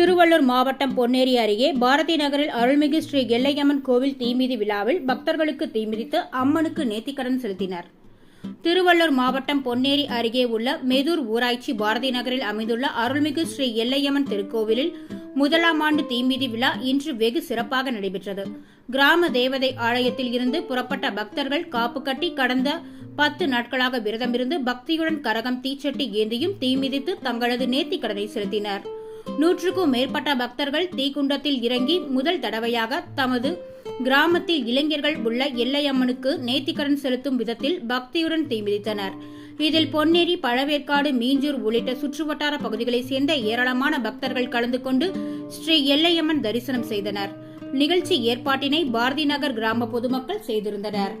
திருவள்ளூர் மாவட்டம் பொன்னேரி அருகே பாரதி நகரில் அருள்மிகு ஸ்ரீ எல்லையம்மன் கோவில் தீமிதி விழாவில் பக்தர்களுக்கு தீமிதித்து அம்மனுக்கு நேத்திக்கடன் செலுத்தினர். திருவள்ளூர் மாவட்டம் பொன்னேரி அருகே உள்ள மெதூர் ஊராட்சி பாரதி நகரில் அமைந்துள்ள அருள்மிகு ஸ்ரீ எல்லையம்மன் திருக்கோவிலில் முதலாம் ஆண்டு தீமிதி விழா இன்று வெகு சிறப்பாக நடைபெற்றது. கிராம தேவதை ஆலயத்தில் இருந்து புறப்பட்ட பக்தர்கள் காப்பு கட்டி கடந்த பத்து நாட்களாக விரதமிருந்து பக்தியுடன் கரகம் தீச்சட்டி ஏந்தியும் தீமிதித்து தங்களது நேர்த்திக்கடனை செலுத்தினர். நூற்றுக்கும் மேற்பட்ட பக்தர்கள் தீக்குண்டத்தில் இறங்கி முதல் தடவையாக தமது கிராமத்தில் இளைஞர்கள் உள்ள எல்லையம்மனுக்கு நேர்த்திக்கடன் செலுத்தும் விதத்தில் பக்தியுடன் தீமிதித்தனர் இதில் பொன்னேரி பழவேற்காடு மீஞ்சூர் உள்ளிட்ட சுற்றுவட்டார பகுதிகளைச் சேர்ந்த ஏராளமான பக்தர்கள் கலந்து கொண்டு ஸ்ரீ எல்லையம்மன் தரிசனம் செய்தனர். நிகழ்ச்சி ஏற்பாட்டினை பாரதி நகர் கிராம பொதுமக்கள் செய்திருந்தனர்.